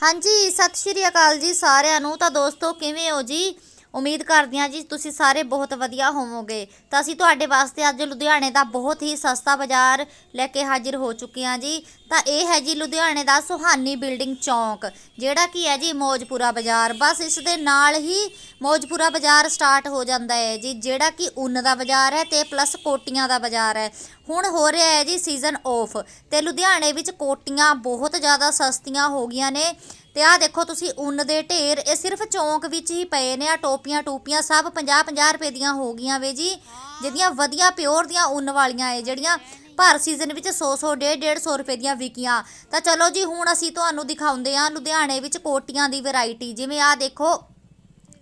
ਹਾਂਜੀ ਸਤਿ ਸ਼੍ਰੀ ਅਕਾਲ ਜੀ ਸਾਰਿਆਂ ਨੂੰ। ਤਾਂ ਦੋਸਤੋ ਕਿਵੇਂ ਹੋ ਜੀ? ਉਮੀਦ ਕਰਦੇ ਹਾਂ ਜੀ ਤੁਸੀਂ ਸਾਰੇ ਬਹੁਤ ਵਧੀਆ ਹੋਵੋਗੇ। ਤਾਂ ਅਸੀਂ ਤੁਹਾਡੇ ਵਾਸਤੇ ਅੱਜ ਲੁਧਿਆਣੇ ਦਾ ਬਹੁਤ ਹੀ ਸਸਤਾ ਬਾਜ਼ਾਰ ਲੈ ਕੇ ਹਾਜ਼ਰ ਹੋ ਚੁੱਕੇ ਹਾਂ ਜੀ। ਤਾਂ ਇਹ ਹੈ ਜੀ ਲੁਧਿਆਣੇ ਦਾ ਸੁਹਾਨੀ ਬਿਲਡਿੰਗ ਚੌਂਕ, ਜਿਹੜਾ ਕਿ ਹੈ ਜੀ ਮੌਜਪੁਰਾ ਬਾਜ਼ਾਰ। ਬਸ ਇਸ ਦੇ ਨਾਲ ਹੀ ਮੌਜਪੁਰਾ ਬਾਜ਼ਾਰ ਸਟਾਰਟ ਹੋ ਜਾਂਦਾ ਹੈ ਜੀ, ਜਿਹੜਾ ਕਿ ਉੱਨ ਦਾ ਬਾਜ਼ਾਰ ਹੈ ਤੇ ਪਲੱਸ ਕੋਟੀਆਂ ਦਾ ਬਾਜ਼ਾਰ ਹੈ। ਹੁਣ ਹੋ ਰਿਹਾ ਹੈ ਜੀ ਸੀਜ਼ਨ ਆਫ ਤੇ ਲੁਧਿਆਣੇ ਵਿੱਚ ਕੋਟੀਆਂ ਬਹੁਤ ਜ਼ਿਆਦਾ ਸਸਤੀਆਂ ਹੋ ਗਈਆਂ ਨੇ। ਤੇ ਆਹ ਦੇਖੋ ਤੁਸੀਂ ਉੱਨ ਦੇ ਢੇਰ, ਇਹ ਸਿਰਫ ਚੌਂਕ ਵਿੱਚ ਹੀ ਪਏ ਨੇ ਆ ਟੋਪੀਆਂ ਟੂਪੀਆਂ, ਸਭ 50 50 ਰੁਪਏ ਦੀਆਂ ਹੋ ਗਈਆਂ ਵੇ ਜੀ। ਜਿਹੜੀਆਂ ਵਧੀਆ ਪਿਓਰ ਦੀਆਂ ਉੱਨ ਵਾਲੀਆਂ ਏ ਜਿਹੜੀਆਂ ਭਰ ਸੀਜ਼ਨ ਵਿੱਚ 100 100 150 150 ਰੁਪਏ ਦੀਆਂ ਵਿਕੀਆਂ। ਤਾਂ ਚਲੋ ਜੀ, ਹੁਣ ਅਸੀਂ ਤੁਹਾਨੂੰ ਦਿਖਾਉਂਦੇ ਹਾਂ ਲੁਧਿਆਣੇ ਵਿੱਚ ਕੋਟੀਆਂ ਦੀ ਵੈਰਾਈਟੀ। ਜਿਵੇਂ ਆਹ ਦੇਖੋ,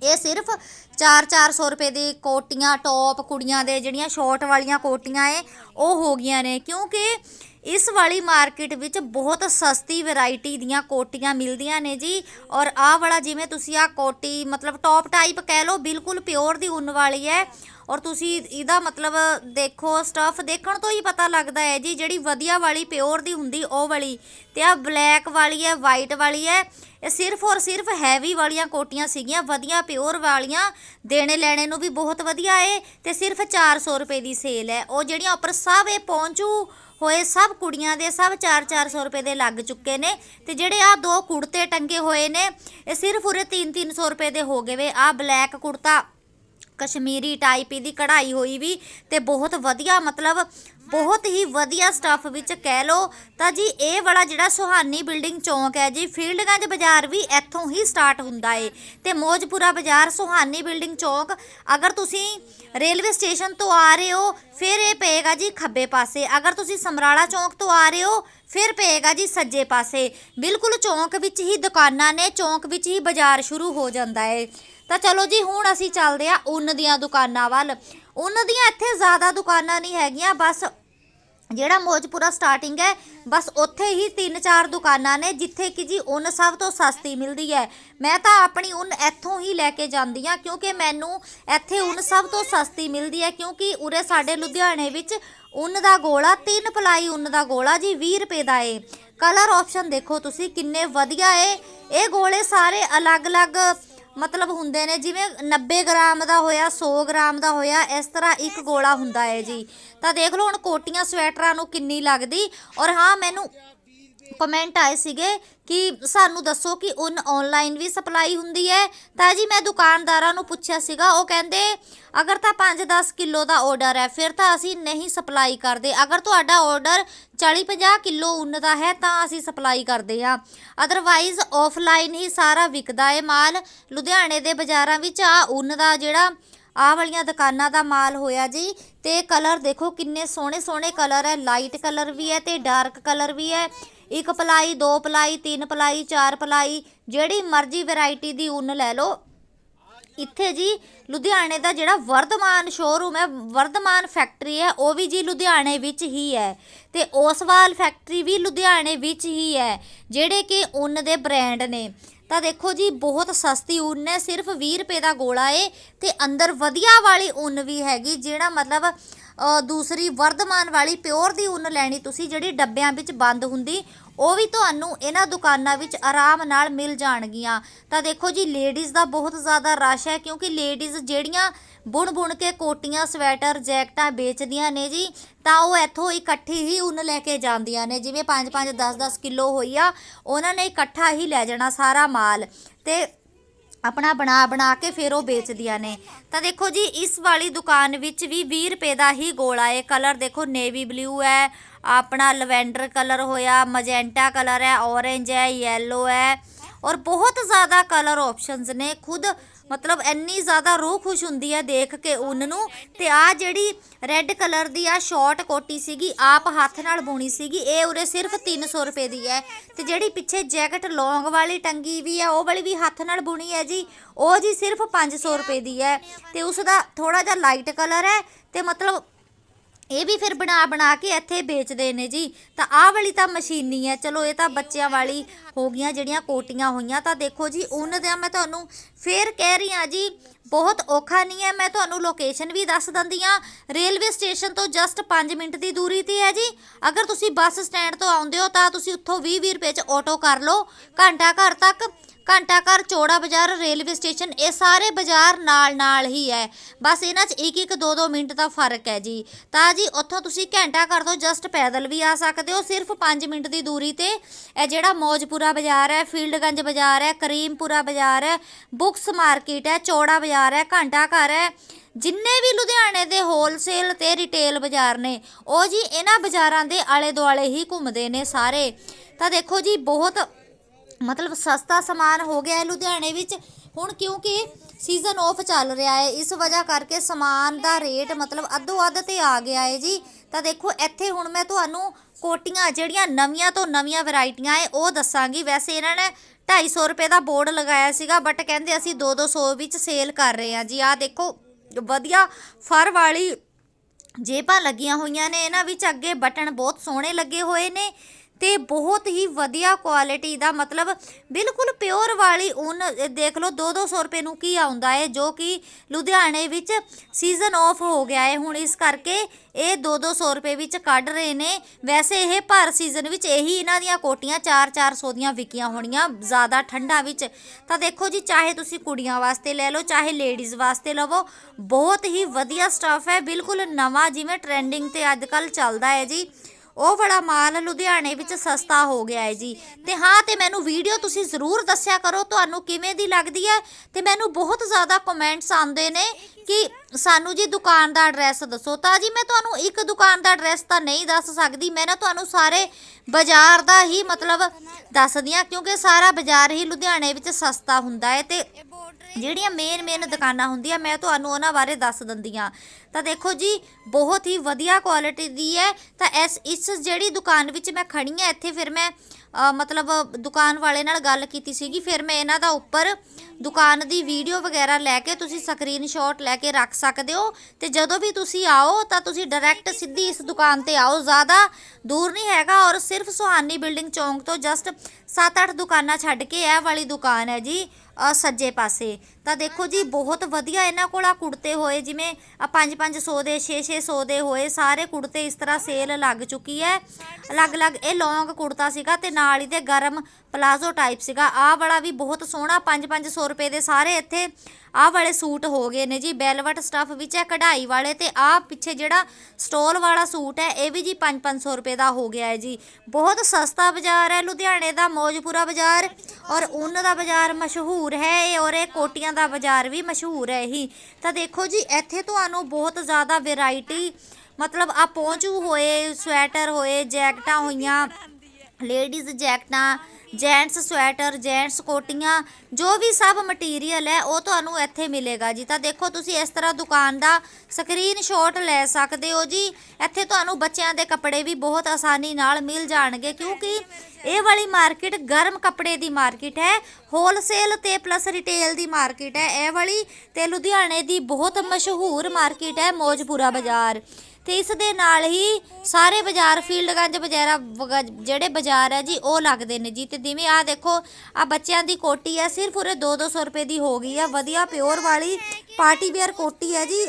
ਇਹ ਸਿਰਫ 4-400 ਰੁਪਏ ਦੀ ਕੋਟੀਆਂ, ਟੌਪ ਕੁੜੀਆਂ ਦੇ ਜਿਹੜੀਆਂ ਸ਼ਾਰਟ ਵਾਲੀਆਂ ਕੋਟੀਆਂ ਏ ਉਹ ਹੋ ਗਈਆਂ ਨੇ। ਕਿਉਂਕਿ ਇਸ ਵਾਲੀ ਮਾਰਕੀਟ ਵਿੱਚ ਬਹੁਤ ਸਸਤੀ ਵੈਰਾਈਟੀ ਦੀਆਂ ਕੋਟੀਆਂ ਮਿਲਦੀਆਂ ਨੇ ਜੀ। ਔਰ ਆਹ ਵਾਲਾ ਜਿਵੇਂ ਤੁਸੀਂ ਆਹ ਕੋਟੀ ਮਤਲਬ ਟੌਪ ਟਾਈਪ ਕਹਿ ਲਓ, ਬਿਲਕੁਲ ਪਿਓਰ ਦੀ ਉੱਨ ਵਾਲੀ ਹੈ। ਔਰ ਤੁਸੀਂ ਇਹਦਾ ਮਤਲਬ ਦੇਖੋ ਸਟਫ ਦੇਖਣ ਤੋਂ ਹੀ ਪਤਾ ਲੱਗਦਾ ਹੈ ਜੀ, ਜਿਹੜੀ ਵਧੀਆ ਵਾਲੀ ਪਿਓਰ ਦੀ ਹੁੰਦੀ, ਉਹ ਵਾਲੀ। ਤੇ ਆ ਬਲੈਕ ਵਾਲੀ ਹੈ ਵਾਈਟ ਵਾਲੀ ਹੈ, ਇਹ ਸਿਰਫ ਔਰ ਸਿਰਫ ਹੈਵੀ ਵਾਲੀਆਂ ਕੋਟੀਆਂ ਸੀਗੀਆਂ, ਵਧੀਆ ਪਿਓਰ ਵਾਲੀਆਂ, ਦੇਣੇ ਲੈਣੇ ਨੂੰ ਵੀ ਬਹੁਤ ਵਧੀਆ ਏ, ਤੇ ਸਿਰਫ 400 ਰੁਪਏ ਦੀ ਸੇਲ ਹੈ। ਉਹ ਜਿਹੜੀਆਂ ਉੱਪਰ ਸਭ ਇਹ ਪਹੁੰਚੂ ਹੋਏ, ਸਭ ਕੁੜੀਆਂ ਦੇ, ਸਭ 4-400 ਰੁਪਏ ਦੇ ਲੱਗ ਚੁੱਕੇ ਨੇ। ਤੇ ਜਿਹੜੇ ਆ ਦੋ ਕੁੜਤੇ ਟੰਗੇ ਹੋਏ ਨੇ, ਇਹ ਸਿਰਫ ਉਰੇ 3-300 ਰੁਪਏ ਦੇ ਹੋ ਗਏ ਵੇ। ਆ ਬਲੈਕ ਕੁੜਤਾ ਕਸ਼ਮੀਰੀ ਟਾਈਪ ਇਹਦੀ ਕਢਾਈ ਹੋਈ ਵੀ ਤੇ ਬਹੁਤ ਵਧੀਆ, ਮਤਲਬ ਬਹੁਤ ਹੀ ਵਧੀਆ ਸਟੱਫ ਵਿੱਚ ਕਹਿ ਲੋ ਤਾਂ ਜੀ ਇਹ ਵਾਲਾ ਜਿਹੜਾ ਸੁਹਾਨੀ ਬਿਲਡਿੰਗ ਚੌਂਕ ਹੈ ਜੀ, ਫੀਲਡਗੰਜ ਬਾਜ਼ਾਰ ਵੀ ਇੱਥੋਂ ਹੀ ਸਟਾਰਟ ਹੁੰਦਾ ਏ। ਤੇ ਮੋਜਪੁਰਾ ਬਾਜ਼ਾਰ ਸੁਹਾਨੀ ਬਿਲਡਿੰਗ ਚੌਂਕ, ਅਗਰ ਤੁਸੀਂ ਰੇਲਵੇ ਸਟੇਸ਼ਨ ਤੋਂ ਆ ਰਹੇ ਹੋ, ਫਿਰ ਇਹ ਪਏਗਾ ਜੀ ਖੱਬੇ ਪਾਸੇ। ਅਗਰ ਤੁਸੀਂ ਸਮਰਾਲਾ ਚੌਂਕ ਤੋਂ ਆ ਰਹੇ ਹੋ, ਫਿਰ ਪਏਗਾ ਜੀ ਸੱਜੇ ਪਾਸੇ। ਬਿਲਕੁਲ ਚੌਂਕ ਵਿੱਚ ਹੀ ਦੁਕਾਨਾਂ ਨੇ, ਚੌਂਕ ਵਿੱਚ ਹੀ ਬਾਜ਼ਾਰ ਸ਼ੁਰੂ ਹੋ ਜਾਂਦਾ ਏ। ਤਾਂ ਚਲੋ ਜੀ, ਹੁਣ ਅਸੀਂ ਚੱਲਦੇ ਆ ਉੱਨ ਦੀਆਂ ਦੁਕਾਨਾਂ ਵੱਲ। ਉੱਨ ਦੀਆਂ ਇੱਥੇ ਜ਼ਿਆਦਾ ਦੁਕਾਨਾਂ ਨਹੀਂ ਹੈਗੀਆਂ, ਬਸ ਜਿਹੜਾ ਮੋਜਪੁਰਾ ਸਟਾਰਟਿੰਗ ਹੈ, ਬਸ ਉੱਥੇ ਹੀ ਤਿੰਨ ਚਾਰ ਦੁਕਾਨਾਂ ਨੇ, ਜਿੱਥੇ ਕਿ ਜੀ ਉੱਨ ਸਭ ਤੋਂ ਸਸਤੀ ਮਿਲਦੀ ਹੈ। ਮੈਂ ਤਾਂ ਆਪਣੀ ਉੱਨ ਇੱਥੋਂ ਹੀ ਲੈ ਕੇ ਜਾਂਦੀ ਆ ਕਿਉਂਕਿ ਮੈਨੂੰ ਇੱਥੇ ਉੱਨ ਸਭ ਤੋਂ ਸਸਤੀ ਮਿਲਦੀ ਹੈ, ਕਿਉਂਕਿ ਉਰੇ ਸਾਡੇ ਲੁਧਿਆਣੇ ਵਿੱਚ ਉੱਨ ਦਾ ਗੋਲਾ, ਤਿੰਨ ਪਲਾਈ ਉੱਨ ਦਾ ਗੋਲਾ ਜੀ 20 ਰੁਪਏ ਦਾ ਏ। ਕਲਰ ਆਪਸ਼ਨ ਦੇਖੋ ਤੁਸੀਂ, ਕਿੰਨੇ ਵਧੀਆ ਏ। ਇਹ ਗੋਲੇ ਸਾਰੇ ਅਲੱਗ-ਅਲੱਗ ਮਤਲਬ ਹੁੰਦੇ ਨੇ, ਜਿਵੇਂ 90 ਗ੍ਰਾਮ ਦਾ ਹੋਇਆ 100 ਗ੍ਰਾਮ ਦਾ ਹੋਇਆ, ਇਸ ਤਰ੍ਹਾਂ ਇੱਕ ਗੋਲਾ ਹੁੰਦਾ ਹੈ ਜੀ। ਤਾਂ ਦੇਖ ਲਓ, ਹੁਣ ਕੋਟੀਆਂ ਸਵੈਟਰਾਂ ਨੂੰ ਕਿੰਨੀ ਲੱਗਦੀ। ਔਰ ਹਾਂ, ਮੈਨੂੰ ਕਮੈਂਟ ਆਏ ਸੀਗੇ ਕਿ ਸਾਨੂੰ ਦੱਸੋ ਕਿ ਉਨ ਆਨਲਾਈਨ ਵੀ ਸਪਲਾਈ ਹੁੰਦੀ ਹੈ। ਤਾਂ ਜੀ ਮੈਂ ਦੁਕਾਨਦਾਰਾਂ ਨੂੰ ਪੁੱਛਿਆ ਸੀਗਾ, ਉਹ ਕਹਿੰਦੇ, ਅਗਰ ਤਾਂ 5-10 ਕਿਲੋ ਦਾ ਆਰਡਰ ਹੈ, ਫਿਰ ਤਾਂ ਅਸੀਂ ਨਹੀਂ ਸਪਲਾਈ ਕਰਦੇ। ਅਗਰ ਤੁਹਾਡਾ ਆਰਡਰ 40-50 ਕਿਲੋ ਉਨ ਦਾ ਹੈ, ਤਾਂ ਅਸੀਂ ਸਪਲਾਈ ਕਰਦੇ ਹਾਂ। ਅਦਰਵਾਈਜ਼ ਆਫਲਾਈਨ ਹੀ ਸਾਰਾ ਵਿਕਦਾ ਹੈ ਮਾਲ। ਲੁਧਿਆਣੇ ਦੇ ਬਾਜ਼ਾਰਾਂ ਵਿੱਚ ਆ ਉਨ ਦਾ ਜਿਹੜਾ ਆਹ ਵਾਲੀਆਂ ਦੁਕਾਨਾਂ ਦਾ ਮਾਲ ਹੋਇਆ ਜੀ। ਤੇ ਕਲਰ ਦੇਖੋ ਕਿੰਨੇ ਸੋਹਣੇ ਸੋਹਣੇ ਕਲਰ ਹੈ। ਲਾਈਟ ਕਲਰ ਵੀ ਹੈ ਤੇ ਡਾਰਕ ਕਲਰ ਵੀ ਹੈ। ਇੱਕ ਪਲਾਈ, ਦੋ ਪਲਾਈ, ਤਿੰਨ ਪਲਾਈ, ਚਾਰ ਪਲਾਈ, ਜਿਹੜੀ ਮਰਜ਼ੀ ਵੈਰਾਈਟੀ ਦੀ ਉੱਨ ਲੈ ਲਓ। ਇੱਥੇ ਜੀ ਲੁਧਿਆਣੇ ਦਾ ਜਿਹੜਾ ਵਰਧਮਾਨ ਸ਼ੋਰੂਮ ਹੈ, ਵਰਧਮਾਨ ਫੈਕਟਰੀ ਹੈ, ਉਹ ਵੀ ਜੀ ਲੁਧਿਆਣੇ ਵਿੱਚ ਹੀ ਹੈ। ਤੇ ਓਸਵਾਲ ਫੈਕਟਰੀ ਵੀ ਲੁਧਿਆਣੇ ਵਿੱਚ ਹੀ ਹੈ, ਜਿਹੜੇ ਕਿ ਉੱਨ ਦੇ ਬ੍ਰਾਂਡ ਨੇ। ਤਾਂ ਦੇਖੋ ਜੀ, ਬਹੁਤ ਸਸਤੀ ਉੱਨ ਹੈ, ਸਿਰਫ 20 ਰੁਪਏ ਦਾ ਗੋਲਾ ਏ, ਤੇ ਅੰਦਰ ਵਧੀਆ ਵਾਲੀ ਉੱਨ ਵੀ ਹੈਗੀ ਜਿਹੜਾ ਮਤਲਬ ਦੂਸਰੀ ਵਰਧਮਾਨ ਵਾਲੀ ਪਿਓਰ ਦੀ ਉੱਨ ਲੈਣੀ ਤੁਸੀਂ, ਜਿਹੜੀ ਡੱਬਿਆਂ ਵਿੱਚ ਬੰਦ ਹੁੰਦੀ, ਉਹ ਵੀ ਤੁਹਾਨੂੰ ਇਹਨਾਂ ਦੁਕਾਨਾਂ ਵਿੱਚ ਆਰਾਮ ਨਾਲ ਮਿਲ ਜਾਣਗੀਆਂ। ਤਾਂ ਦੇਖੋ ਜੀ, ਲੇਡੀਜ਼ ਦਾ ਬਹੁਤ ਜ਼ਿਆਦਾ ਰਸ਼ ਹੈ, ਕਿਉਂਕਿ ਲੇਡੀਜ਼ ਜਿਹੜੀਆਂ ਬੁਣ ਬੁਣ ਕੇ ਕੋਟੀਆਂ, ਸਵੈਟਰ, ਜੈਕਟਾਂ ਵੇਚਦੀਆਂ ਨੇ ਜੀ, ਤਾਂ ਉਹ ਇੱਥੋਂ ਇਕੱਠੀ ਹੀ ਉੱਨ ਲੈ ਕੇ ਜਾਂਦੀਆਂ ਨੇ। ਜਿਵੇਂ 5-5 10-10 ਕਿਲੋ ਹੋਈ ਆ, ਉਹਨਾਂ ਨੇ ਇਕੱਠਾ ਹੀ ਲੈ ਜਾਣਾ ਸਾਰਾ ਮਾਲ। ਤੇ ਆਪਣਾ ਬਣਾ ਬਣਾ ਕੇ ਫਿਰ ਉਹ ਵੇਚਦੀਆਂ ਨੇ। ਤਾਂ ਦੇਖੋ ਜੀ, ਇਸ ਵਾਲੀ ਦੁਕਾਨ ਵਿੱਚ ਵੀ 20 ਰੁਪਏ ਦਾ ਹੀ ਗੋਲਾ ਹੈ ਕਲਰ ਦੇਖੋ, ਨੇਵੀ ਬਲੂ ਹੈ, ਆਪਣਾ ਲਵੈਂਡਰ ਕਲਰ ਹੋਇਆ, ਮਜੈਂਟਾ ਕਲਰ ਹੈ, ਔਰੇਂਜ ਹੈ ਯੈਲੋ ਹੈ। ਔਰ ਬਹੁਤ ਜ਼ਿਆਦਾ ਕਲਰ ਆਪਸ਼ਨਸ ਨੇ। ਖੁਦ ਮਤਲਬ ਇੰਨੀ ਜ਼ਿਆਦਾ ਰੂਹ ਖੁਸ਼ ਹੁੰਦੀ ਹੈ ਦੇਖ ਕੇ ਉੱਨ ਨੂੰ। ਤੇ ਆ ਜਿਹੜੀ ਰੈੱਡ ਕਲਰ ਦੀ ਆ ਸ਼ਾਰਟ ਕੋਟੀ ਸੀਗੀ, ਆਪ ਹੱਥ ਨਾਲ ਬੁਣੀ ਸੀਗੀ, ਇਹ ਉਰੇ ਸਿਰਫ 300 ਰੁਪਏ ਦੀ ਹੈ। ਤੇ ਜਿਹੜੀ ਪਿੱਛੇ ਜੈਕਟ ਲੌਂਗ ਵਾਲੀ ਟੰਗੀ ਵੀ ਹੈ ਉਹ ਵਾਲੀ ਵੀ ਹੱਥ ਨਾਲ ਬੁਣੀ ਹੈ ਜੀ, ਉਹ ਜੀ ਸਿਰਫ 500 ਰੁਪਏ ਦੀ ਹੈ। ਤੇ ਉਸ ਦਾ ਥੋੜਾ ਜਿਹਾ ਲਾਈਟ ਕਲਰ ਹੈ, ਤੇ ਮਤਲਬ ਇਹ ਵੀ ਫਿਰ ਬਣਾ ਬਣਾ ਕੇ ਇੱਥੇ ਵੇਚਦੇ ਨੇ ਜੀ। ਤਾਂ ਆਹ ਵਾਲੀ ਤਾਂ ਮਸ਼ੀਨੀ ਹੈ। ਚਲੋ, ਇਹ ਤਾਂ ਬੱਚਿਆਂ ਵਾਲੀ ਹੋ ਗਈਆਂ ਜਿਹੜੀਆਂ ਕੋਟੀਆਂ ਹੋਈਆਂ। ਤਾਂ ਦੇਖੋ ਜੀ ਉਹਨਾਂ ਦਾ ਮੈਂ ਤੁਹਾਨੂੰ ਫੇਰ ਕਹਿ ਰਹੀ ਹਾਂ ਜੀ, ਬਹੁਤ ਔਖਾ ਨਹੀਂ ਹੈ। ਮੈਂ ਤੁਹਾਨੂੰ ਲੋਕੇਸ਼ਨ ਵੀ ਦੱਸ ਦਿੰਦੀ ਹਾਂ। ਰੇਲਵੇ ਸਟੇਸ਼ਨ ਤੋਂ ਜਸਟ 5 ਮਿੰਟ ਦੀ ਦੂਰੀ ਤੇ ਹੈ ਜੀ। ਅਗਰ ਤੁਸੀਂ ਬੱਸ ਸਟੈਂਡ ਤੋਂ ਆਉਂਦੇ ਹੋ, ਤਾਂ ਤੁਸੀਂ ਉੱਥੋਂ 20-20 ਰੁਪਏ 'ਚ ਆਟੋ ਕਰ ਲਓ। ਘੰਟਾ ਘਰ ਤੱਕ ਘੰਟਾ ਘਰ ਚੌੜਾ ਬਾਜ਼ਾਰ, ਰੇਲਵੇ ਸਟੇਸ਼ਨ, ਇਹ ਸਾਰੇ ਬਾਜ਼ਾਰ ਨਾਲ ਨਾਲ ਹੀ ਹੈ। ਬਸ ਇਹਨਾਂ 'ਚ ਇੱਕ ਇੱਕ ਦੋ ਦੋ ਮਿੰਟ ਦਾ ਫ਼ਰਕ ਹੈ ਜੀ। ਤਾਂ ਜੀ, ਉੱਥੋਂ ਤੁਸੀਂ ਘੰਟਾ ਘਰ ਤੋਂ ਜਸਟ ਪੈਦਲ ਵੀ ਆ ਸਕਦੇ ਹੋ। ਸਿਰਫ 5 ਮਿੰਟ ਦੀ ਦੂਰੀ ਤੇ ਇਹ ਜਿਹੜਾ ਮੌਜਪੁਰਾ ਬਾਜ਼ਾਰ ਹੈ, ਫੀਲਡਗੰਜ ਬਾਜ਼ਾਰ ਹੈ, ਕਰੀਮਪੁਰਾ ਬਾਜ਼ਾਰ ਹੈ, ਬੁੱਕਸ ਮਾਰਕੀਟ ਹੈ, ਚੌੜਾ ਬਾਜ਼ਾਰ ਹੈ, ਘੰਟਾ ਘਰ ਹੈ। ਜਿੰਨੇ ਵੀ ਲੁਧਿਆਣੇ ਦੇ ਹੋਲਸੇਲ ਤੇ ਰਿਟੇਲ ਬਾਜ਼ਾਰ ਨੇ, ਉਹ ਜੀ ਇਹਨਾਂ ਬਾਜ਼ਾਰਾਂ ਦੇ ਆਲੇ ਦੁਆਲੇ ਹੀ ਘੁੰਮਦੇ ਨੇ ਸਾਰੇ। ਤਾਂ ਦੇਖੋ ਜੀ, ਬਹੁਤ ਮਤਲਬ ਸਸਤਾ ਸਮਾਨ ਹੋ ਗਿਆ ਲੁਧਿਆਣੇ ਵਿੱਚ। ਹੁਣ ਕਿਉਂਕਿ ਸੀਜ਼ਨ ਆਫ ਚੱਲ ਰਿਹਾ ਹੈ, ਇਸ ਵਜ੍ਹਾ ਕਰਕੇ ਸਮਾਨ ਦਾ ਰੇਟ ਮਤਲਬ ਅੱਧੋ ਅੱਧ ਤੇ ਆ ਗਿਆ ਹੈ ਜੀ। ਤਾਂ ਦੇਖੋ, ਇੱਥੇ ਹੁਣ ਮੈਂ ਤੁਹਾਨੂੰ ਕੋਟੀਆਂ ਜਿਹੜੀਆਂ ਨਵੀਆਂ ਤੋਂ ਨਵੀਆਂ ਵੈਰਾਈਟੀਆਂ ਹੈ, ਉਹ ਦੱਸਾਂਗੀ। ਵੈਸੇ ਇਹਨਾਂ ਨੇ 250 ਰੁਪਏ ਦਾ ਬੋਰਡ ਲਗਾਇਆ ਸੀਗਾ ਬਟ ਕਹਿੰਦੇ ਅਸੀਂ 2-200 ਵਿੱਚ ਸੇਲ ਕਰ ਰਹੇ ਹਾਂ ਜੀ। ਆਹ ਦੇਖੋ, ਵਧੀਆ ਫਰ ਵਾਲੀ ਜੇਬਾਂ ਲੱਗੀਆਂ ਹੋਈਆਂ ਨੇ, ਇਹਨਾਂ ਵਿੱਚ ਅੱਗੇ ਬਟਨ ਬਹੁਤ ਸੋਹਣੇ ਲੱਗੇ ਹੋਏ ਨੇ। ਤੇ ਬਹੁਤ ਹੀ ਵਧੀਆ ਕੁਆਲਿਟੀ ਦਾ ਮਤਲਬ ਬਿਲਕੁਲ ਪਿਓਰ ਵਾਲੀ ਉਨ ਇਹ ਦੇਖ ਲਓ 2-200 ਰੁਪਏ ਨੂੰ ਕੀ ਆਉਂਦਾ ਹੈ ਜੋ ਕਿ ਲੁਧਿਆਣੇ ਵਿੱਚ ਸੀਜ਼ਨ ਆਫ ਹੋ ਗਿਆ ਹੈ ਹੁਣ ਇਸ ਕਰਕੇ ਇਹ 2-200 ਰੁਪਏ ਵਿੱਚ ਕੱਢ ਰਹੇ ਨੇ। ਵੈਸੇ ਇਹ ਭਰ ਸੀਜ਼ਨ ਵਿੱਚ ਇਹੀ ਇਹਨਾਂ ਦੀਆਂ ਕੋਟੀਆਂ 4-400 ਦੀਆਂ ਵਿਕੀਆਂ ਹੋਣੀਆਂ, ਜ਼ਿਆਦਾ ਠੰਡਾ ਵਿੱਚ। ਤਾਂ ਦੇਖੋ ਜੀ, ਚਾਹੇ ਤੁਸੀਂ ਕੁੜੀਆਂ ਵਾਸਤੇ ਲੈ ਲਓ, ਚਾਹੇ ਲੇਡੀਜ਼ ਵਾਸਤੇ ਲਵੋ, ਬਹੁਤ ਹੀ ਵਧੀਆ ਸਟੱਫ ਹੈ। ਬਿਲਕੁਲ ਨਵਾਂ ਜਿਵੇਂ ਟ੍ਰੈਂਡਿੰਗ ਤੇ ਅੱਜ ਕੱਲ ਚੱਲਦਾ ਹੈ ਜੀ। ਉਹ ਵਾਲਾ ਮਾਲ ਲੁਧਿਆਣੇ ਵਿੱਚ ਸਸਤਾ ਹੋ ਗਿਆ ਹੈ ਜੀ। ਤੇ ਹਾਂ, ਤੇ ਮੈਨੂੰ ਵੀਡੀਓ ਤੁਸੀਂ ਜ਼ਰੂਰ ਦੱਸਿਆ ਕਰੋ, ਤੁਹਾਨੂੰ ਕਿਵੇਂ ਦੀ ਲੱਗਦੀ ਹੈ? ਤੇ ਮੈਨੂੰ ਬਹੁਤ ਜ਼ਿਆਦਾ ਕਮੈਂਟਸ ਆਉਂਦੇ ਨੇ ਕਿ ਸਾਨੂੰ ਜੀ ਦੁਕਾਨ ਦਾ ਐਡਰੈਸ ਦੱਸੋ। ਤਾਂ ਜੀ, ਮੈਂ ਤੁਹਾਨੂੰ ਇੱਕ ਦੁਕਾਨ ਦਾ ਐਡਰੈਸ ਤਾਂ ਨਹੀਂ ਦੱਸ ਸਕਦੀ, ਮੈਂ ਨਾ ਤੁਹਾਨੂੰ ਸਾਰੇ ਬਾਜ਼ਾਰ ਦਾ ਹੀ ਮਤਲਬ ਦੱਸਦੀ ਹਾਂ, ਕਿਉਂਕਿ ਸਾਰਾ ਬਾਜ਼ਾਰ ਹੀ ਲੁਧਿਆਣੇ ਵਿੱਚ ਸਸਤਾ ਹੁੰਦਾ ਹੈ ਤੇ ਜਿਹੜੀਆਂ ਮੇਨ ਮੇਨ ਦੁਕਾਨਾਂ ਹੁੰਦੀਆਂ, ਮੈਂ ਤੁਹਾਨੂੰ ਉਹਨਾਂ ਬਾਰੇ ਦੱਸ ਦਿੰਦੀ ਹਾਂ। ਤਾਂ ਦੇਖੋ ਜੀ, ਬਹੁਤ ਹੀ ਵਧੀਆ ਕੁਆਲਿਟੀ ਦੀ ਹੈ। ਤਾਂ ਇਸ ਇਸ ਜਿਹੜੀ ਦੁਕਾਨ ਵਿੱਚ ਮੈਂ ਖੜੀ ਹਾਂ, ਇੱਥੇ ਫਿਰ ਮੈਂ ਮਤਲਬ ਦੁਕਾਨ ਵਾਲੇ ਨਾਲ ਗੱਲ ਕੀਤੀ ਸੀਗੀ। ਫਿਰ ਮੈਂ ਇਹਨਾਂ ਦਾ ਉੱਪਰ ਦੁਕਾਨ ਦੀ ਵੀਡੀਓ ਵਗੈਰਾ ਲੈ ਕੇ ਤੁਸੀਂ ਸਕਰੀਨਸ਼ਾਟ ਲੈ ਕੇ ਰੱਖ ਸਕਦੇ ਹੋ। ਤੇ ਜਦੋਂ ਵੀ ਤੁਸੀਂ ਆਓ, ਤਾਂ ਤੁਸੀਂ ਡਾਇਰੈਕਟ ਸਿੱਧੀ ਇਸ ਦੁਕਾਨ ਤੇ ਆਓ। ਜ਼ਿਆਦਾ ਦੂਰ ਨਹੀਂ ਹੈਗਾ ਔਰ ਸਿਰਫ ਸੁਹਾਨੀ ਬਿਲਡਿੰਗ ਚੌਂਕ ਤੋਂ ਜਸਟ 7-8 ਦੁਕਾਨਾਂ ਛੱਡ ਕੇ ਇਹ ਵਾਲੀ ਦੁਕਾਨ ਹੈ ਜੀ। ਸੱਜੇ ਪਾਸੇ। ਤਾਂ ਦੇਖੋ ਜੀ, ਬਹੁਤ ਵਧੀਆ ਇਹਨਾਂ ਕੋਲ ਆ ਕੁੜਤੇ ਹੋਏ, ਜਿਵੇਂ ਆ 5-500 ਦੇ 6-600 ਦੇ ਹੋਏ, ਸਾਰੇ ਕੁੜਤੇ ਇਸ ਤਰ੍ਹਾਂ ਸੇਲ ਲੱਗ ਚੁੱਕੀ ਹੈ। ਅਲੱਗ-ਅਲੱਗ ਇਹ ਲੌਂਗ ਕੁੜਤਾ ਸੀਗਾ ਤੇ ਨਾਲ ਹੀ ਦੇ ਗਰਮ ਪਲਾਜ਼ੋ ਟਾਈਪ ਸੀਗਾ। ਆਹ ਵਾਲਾ ਵੀ ਬਹੁਤ ਸੋਹਣਾ 5-500 ਰੁਪਏ ਦੇ ਸਾਰੇ ਇੱਥੇ ਆਹ ਵਾਲੇ ਸੂਟ ਹੋ ਗਏ ਨੇ ਜੀ ਬੈਲਵਟ ਸਟਫ ਵਿੱਚ ਹੈ, ਕਢਾਈ ਵਾਲੇ ਤੇ ਆਹ ਪਿੱਛੇ ਜਿਹੜਾ ਸਟੋਲ ਵਾਲਾ ਸੂਟ ਹੈ, ਇਹ ਵੀ ਜੀ 5-500 ਰੁਪਏ ਦਾ ਹੋ ਗਿਆ ਹੈ ਜੀ। ਬਹੁਤ ਸਸਤਾ ਬਾਜ਼ਾਰ ਹੈ, ਲੁਧਿਆਣੇ ਦਾ ਮੌਜਪੁਰਾ ਬਾਜ਼ਾਰ ਔਰ ਉਨ ਦਾ ਬਾਜ਼ਾਰ ਮਸ਼ਹੂਰ ਹੈ ਇਹ ਔਰ ਇਹ ਕੋਟੀਆਂ ਦਾ ਬਾਜ਼ਾਰ ਵੀ ਮਸ਼ਹੂਰ ਹੈ ਹੀ ਤਾਂ ਦੇਖੋ ਜੀ, ਇੱਥੇ ਤੁਹਾਨੂੰ ਬਹੁਤ ਜ਼ਿਆਦਾ ਵੈਰਾਈਟੀ ਮਤਲਬ ਆ ਪਹੁੰਚੂ ਹੋਏ ਸਵੈਟਰ ਹੋਏ, ਜੈਕਟਾਂ ਹੋਈਆਂ ਲੇਡੀਜ਼ ਜੈਕਟਾਂ, ਜੈਂਟਸ ਸਵੈਟਰ, ਜੈਂਟਸ ਕੋਟੀਆਂ, ਜੋ ਵੀ ਸਭ ਮਟੀਰੀਅਲ ਹੈ, ਉਹ ਤੁਹਾਨੂੰ ਇੱਥੇ ਮਿਲੇਗਾ ਜੀ। ਤਾਂ ਦੇਖੋ, ਤੁਸੀਂ ਇਸ ਤਰ੍ਹਾਂ ਦੁਕਾਨ ਦਾ ਸਕਰੀਨਸ਼ਾਟ ਲੈ ਸਕਦੇ ਹੋ ਜੀ। ਇੱਥੇ ਤੁਹਾਨੂੰ ਬੱਚਿਆਂ ਦੇ ਕੱਪੜੇ ਵੀ ਬਹੁਤ ਆਸਾਨੀ ਨਾਲ ਮਿਲ ਜਾਣਗੇ, ਕਿਉਂਕਿ ਇਹ ਵਾਲੀ ਮਾਰਕੀਟ ਗਰਮ ਕੱਪੜੇ ਦੀ ਮਾਰਕੀਟ ਹੈ ਹੋਲਸੇਲ ਤੇ ਪਲੱਸ ਰਿਟੇਲ ਦੀ ਮਾਰਕੀਟ ਹੈ। ਇਹ ਵਾਲੀ ਤੇ ਲੁਧਿਆਣੇ ਦੀ ਬਹੁਤ ਮਸ਼ਹੂਰ ਮਾਰਕੀਟ ਹੈ, ਮੋਜਪੁਰਾ ਬਾਜ਼ਾਰ। ਤੇ ਇਸ ਦੇ ਨਾਲ ਹੀ ਸਾਰੇ ਬਾਜ਼ਾਰ, ਫੀਲਡਗੰਜ ਵਗੈਰਾ ਵਗ- ਜਿਹੜੇ ਬਾਜ਼ਾਰ ਹੈ ਜੀ, ਉਹ ਲੱਗਦੇ ਨੇ ਜੀ। ਤੇ ਜਿਵੇਂ ਆ ਦੇਖੋ ਆ ਬੱਚਿਆਂ ਦੀ ਕੋਟੀ ਹੈ, ਸਿਰਫ ਉਰੇ 2-200 ਰੁਪਏ ਦੀ ਹੋ ਗਈ ਹੈ ਵਧੀਆ ਪਿਓਰ ਵਾਲੀ ਪਾਰਟੀ ਵੇਅਰ ਕੋਟੀ ਹੈ ਜੀ।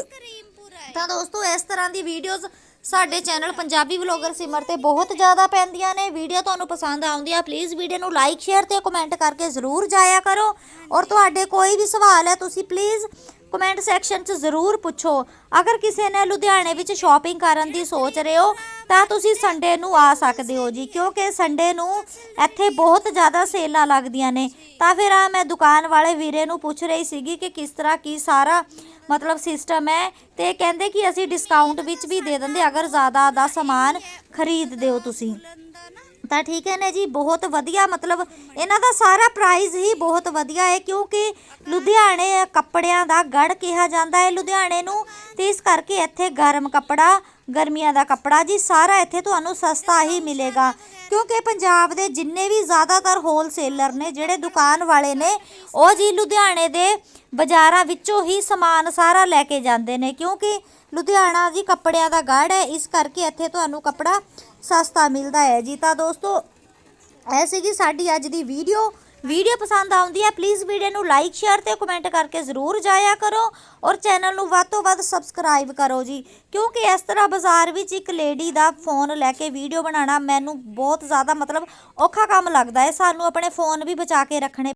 ਤਾਂ ਦੋਸਤੋ, ਇਸ ਤਰ੍ਹਾਂ ਦੀ ਵੀਡੀਓਜ਼ ਸਾਡੇ ਚੈਨਲ ਪੰਜਾਬੀ ਵਲੋਗਰ ਸਿਮਰ ਤੇ ਬਹੁਤ ਜ਼ਿਆਦਾ ਪੈਂਦੀਆਂ ਨੇ। ਵੀਡੀਓ ਤੁਹਾਨੂੰ ਪਸੰਦ ਆਉਂਦੀ ਆ ਪਲੀਜ਼ ਵੀਡੀਓ ਨੂੰ ਲਾਈਕ ਸ਼ੇਅਰ ਤੇ ਕਮੈਂਟ ਕਰਕੇ ਜ਼ਰੂਰ ਜਾਇਆ ਕਰੋ। ਔਰ ਤੁਹਾਡੇ ਕੋਈ ਵੀ ਸਵਾਲ ਹੈ, ਤੁਸੀਂ ਪਲੀਜ਼ ਕਮੈਂਟ ਸੈਕਸ਼ਨ 'ਚ ਜ਼ਰੂਰ ਪੁੱਛੋ। ਅਗਰ ਕਿਸੇ ਨੇ ਲੁਧਿਆਣੇ ਵਿੱਚ ਸ਼ਾਪਿੰਗ ਕਰਨ ਦੀ ਸੋਚ ਰਹੇ ਹੋ, ਤਾਂ ਤੁਸੀਂ ਸੰਡੇ ਨੂੰ ਆ ਸਕਦੇ ਹੋ ਜੀ, ਕਿਉਂਕਿ ਸੰਡੇ ਨੂੰ ਇੱਥੇ ਬਹੁਤ ਜ਼ਿਆਦਾ ਸੇਲਾਂ ਲੱਗਦੀਆਂ ਨੇ। ਤਾਂ ਫਿਰ ਆ ਮੈਂ ਦੁਕਾਨ ਵਾਲੇ ਵੀਰੇ ਨੂੰ ਪੁੱਛ ਰਹੀ ਸੀਗੀ ਕਿ ਕਿਸ ਤਰ੍ਹਾਂ ਕੀ ਸਾਰਾ ਮਤਲਬ ਸਿਸਟਮ ਹੈ, ਤੇ ਕਹਿੰਦੇ ਕਿ ਅਸੀਂ ਡਿਸਕਾਊਂਟ ਵਿੱਚ ਵੀ ਦੇ ਦਿੰਦੇ, ਅਗਰ ਜ਼ਿਆਦਾ ਦਾ ਸਮਾਨ ਖਰੀਦਦੇ ਹੋ ਤੁਸੀਂ। ਤਾਂ ਠੀਕ ਹੈ ਨਾ ਜੀ, ਬਹੁਤ ਵਧੀਆ, ਮਤਲਬ ਇਹਨਾਂ ਦਾ ਸਾਰਾ ਪ੍ਰਾਈਜ਼ ਹੀ ਬਹੁਤ ਵਧੀਆ ਹੈ, ਕਿਉਂਕਿ ਲੁਧਿਆਣੇ ਕੱਪੜਿਆਂ ਦਾ ਗੜ ਕਿਹਾ ਜਾਂਦਾ ਹੈ ਲੁਧਿਆਣੇ ਨੂੰ, ਤੇ ਇਸ ਕਰਕੇ ਇੱਥੇ ਗਰਮ ਕੱਪੜਾ, ਗਰਮੀਆਂ ਦਾ ਕੱਪੜਾ ਜੀ, ਸਾਰਾ ਇੱਥੇ ਤੁਹਾਨੂੰ ਸਸਤਾ ਹੀ ਮਿਲੇਗਾ। ਕਿਉਂਕਿ ਪੰਜਾਬ ਦੇ ਜਿੰਨੇ ਵੀ ਜ਼ਿਆਦਾਤਰ ਹੋਲਸੇਲਰ ਨੇ, ਜਿਹੜੇ ਦੁਕਾਨ ਵਾਲੇ ਨੇ, ਉਹ ਜੀ ਲੁਧਿਆਣੇ ਦੇ ਬਾਜ਼ਾਰਾਂ ਵਿੱਚੋਂ ਹੀ ਸਮਾਨ ਸਾਰਾ ਲੈ ਕੇ ਜਾਂਦੇ ਨੇ, ਕਿਉਂਕਿ ਲੁਧਿਆਣਾ ਜੀ ਕੱਪੜਿਆਂ ਦਾ ਗੜ ਹੈ, ਇਸ ਕਰਕੇ ਇੱਥੇ ਤੁਹਾਨੂੰ ਕੱਪੜਾ ਸਸਤਾ ਮਿਲਦਾ ਹੈ ਜੀ। ਤਾਂ ਦੋਸਤੋ, ਇਹ ਸੀਗੀ ਸਾਡੀ ਅੱਜ ਦੀ ਵੀਡੀਓ। ਵੀਡੀਓ ਪਸੰਦ ਆਉਂਦੀ ਹੈ ਪਲੀਜ਼ ਵੀਡੀਓ ਨੂੰ ਲਾਈਕ ਸ਼ੇਅਰ ਤੇ ਕਮੈਂਟ ਕਰਕੇ ਜ਼ਰੂਰ ਜਾਇਆ ਕਰੋ ਔਰ ਚੈਨਲ ਨੂੰ ਵੱਧ ਤੋਂ ਵੱਧ ਸਬਸਕ੍ਰਾਈਬ ਕਰੋ ਜੀ। ਕਿਉਂਕਿ ਇਸ ਤਰ੍ਹਾਂ ਬਾਜ਼ਾਰ ਵਿੱਚ ਇੱਕ ਲੇਡੀ ਦਾ ਫੋਨ ਲੈ ਕੇ ਵੀਡੀਓ ਬਣਾਉਣਾ ਮੈਨੂੰ ਬਹੁਤ ਜ਼ਿਆਦਾ ਮਤਲਬ ਔਖਾ ਕੰਮ ਲੱਗਦਾ ਹੈ। ਸਾਨੂੰ ਆਪਣੇ ਫੋਨ ਵੀ ਬਚਾ ਕੇ ਰੱਖਣੇ